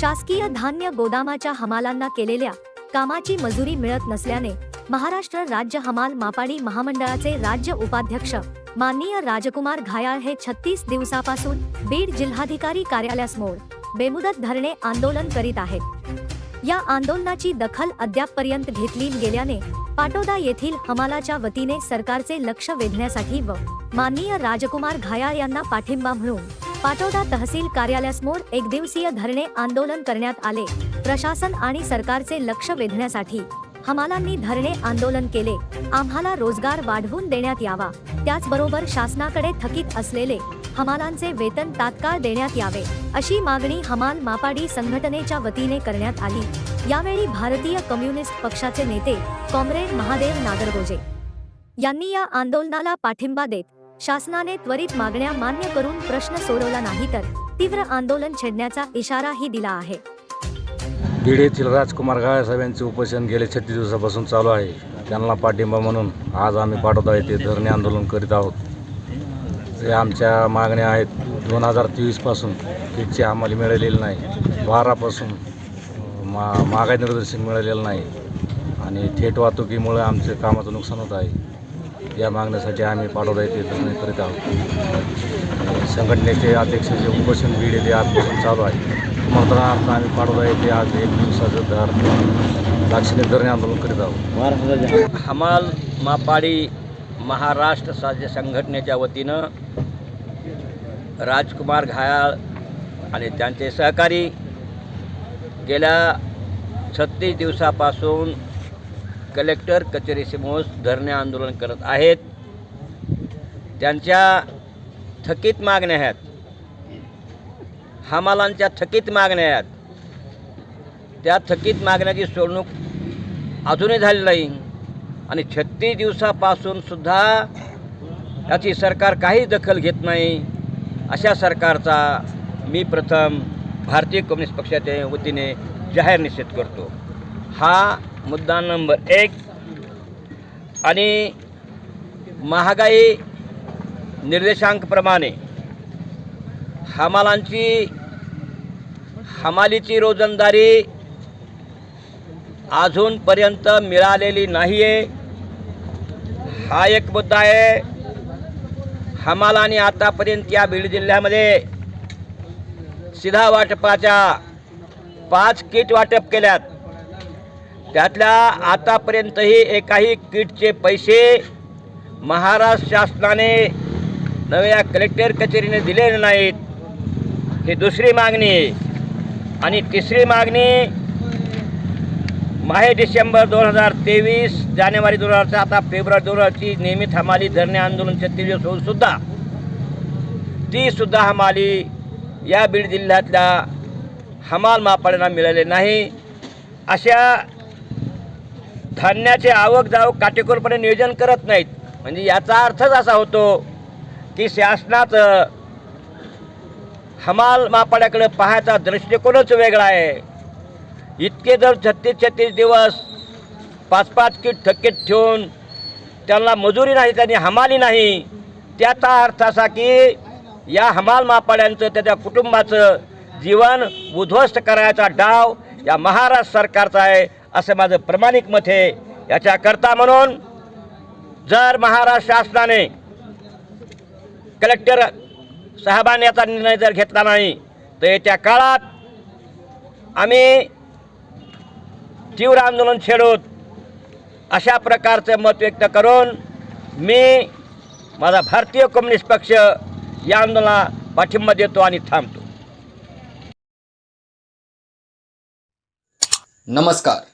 शासकीय धान्य गोदामाच्या हमालांना केलेल्या कामाची मजुरी मिळत नसल्याने महाराष्ट्र राज्य हमाल मापाडी महामंडळाचे राज्य उपाध्यक्ष माननीय राजकुमार घायाळ हे छत्तीस दिवसापासून बीड जिल्हाधिकारी कार्यालयासमोर बेमुदत धरणे आंदोलन करीत आहेत. या आंदोलनाची दखल अद्यापपर्यंत घेतली गेल्याने पाटोदा येथील हमालाच्या वतीने सरकारचे लक्ष वेधण्यासाठी व माननीय राजकुमार घायाळ यांना पाठिंबा म्हणून पाटोदा तहसील कार्यालयासमोर एक दिवसीय धरणे आंदोलन करण्यात आले. प्रशासन आणि सरकारचे लक्ष वेधण्यासाठी हमालांनी धरणे आंदोलन केले. आम्हाला रोजगार वाढवून देण्यात यावा. त्याचबरोबर शासनाकडे थकीत असलेले हमालांचे वेतन तात्काळ देण्यात यावे अशी मागणी हमाल मापाडी संघटनेच्या वतीने करण्यात आली. यावेळी भारतीय कम्युनिस्ट पक्षाचे नेते कॉम्रेड महादेव नागरगोजे यांनी या आंदोलनाला पाठिंबा देत शासनाने त्वरित मागण्या मान्य करून प्रश्न सोडवला नाही तर तीव्र आंदोलन छेडण्याचा इशाराही दिला आहे. बीड येथील राजकुमार गाळेसाहेब यांचे उपोषण गेले छत्तीस दिवसापासून चालू आहे. त्यांना पाठिंबा म्हणून आज आम्ही पाठवता येथे धरणे आंदोलन करीत आहोत. जे आमच्या मागण्या आहेत दोन हजार तेवीसपासून किटची आम्हाला मिळालेली नाही. बारापासून मा महागाई निर्देशन मिळालेलं नाही. आणि थेट वाहतुकीमुळे आमचे कामाचं नुकसान होत आहे. या मागण्यासाठी आम्ही पाठवता येथे धरणे करीत आहोत. संघटनेचे अध्यक्ष जे उपोषण बीड येथे आजपासून चालू आहे. समर्थनार्थ आम्ही पाठवता येथे आज एक दिवसाचं दर लाक्षणिक धरणे आंदोलन करीत आहोत. हमाल मापाडी महाराष्ट्र राज्य संघटनेच्या वतीनं राजकुमार घायाळ आणि त्यांचे सहकारी गेल्या छत्तीस दिवसापासून कलेक्टर कचेरीसमोर धरणे आंदोलन करत आहेत. त्यांच्या थकीत मागण्या आहेत. हमालांच्या थकीत मागण्या आहेत. त्या थकीत मागण्याची सोडणूक अजूनही झाली नाही आणि छत्तीस दिवसापासून सुद्धा याची सरकार काही दखल घेत नाही. अशा सरकारचा मी प्रथम भारतीय कम्युनिस्ट पक्षाच्या वतीने जाहीर निषेध करतो. हा मुद्दा नंबर एक. आणि महागाई निर्देशांकप्रमाणे हमालांची हमालीची रोजंदारी अजूनपर्यंत मिळालेली नाही आहे हा एक मुद्दा आहे. हमालाने आतापर्यंत या बीड जिल्ह्यामध्ये सिधा वाटपाच्या पाच किट वाटप केल्यात. त्यातल्या आतापर्यंतही एकाही किटचे पैसे महाराष्ट्र शासनाने नव्या कलेक्टर कचेरीने दिलेले नाहीत. ही दुसरी मागणी. आहे आणि तिसरी मागणी माहे डिसेंबर दोन हजार तेवीस जानेवारी दोन हजार आता फेब्रुवारी दोन हजारची नियमित हमाली धरणे आंदोलन छत्तीस दिवस होऊन सुद्धा ती सुद्धा हमाली या बीड जिल्ह्यातल्या हमाल मापाड्यांना मिळाले नाही. अशा धान्याचे आवक जावक काटेकोरपणे नियोजन करत नाहीत. म्हणजे याचा अर्थच असा होतो की शासनाचं हमाल मापाड्याकडे पाहायचा दृष्टिकोनच वेगळा आहे. इतके जर छत्तीस छत्तीस दिवस पाच पाच किट थकीत ठेवून त्यांना मजुरी नाही त्यांनी हमाली नाही त्याचा अर्थ असा की या हमाल मापाड्यांचं त्याच्या कुटुंबाचं जीवन उद्ध्वस्त करायचा डाव या महाराष्ट्र सरकारचा आहे. असं माझं प्रामाणिक मत आहे. याच्याकरता म्हणून जर महाराष्ट्र शासनाने कलेक्टर साहेबांनी याचा निर्णय जर घेतला नाही तर येत्या काळात आम्ही तीव्र आंदोलन छेडूत अशा प्रकारचं मत व्यक्त करून मी माझा भारतीय कम्युनिस्ट पक्ष या आंदोलनाला पाठिंबा देतो आणि थांबतो. नमस्कार.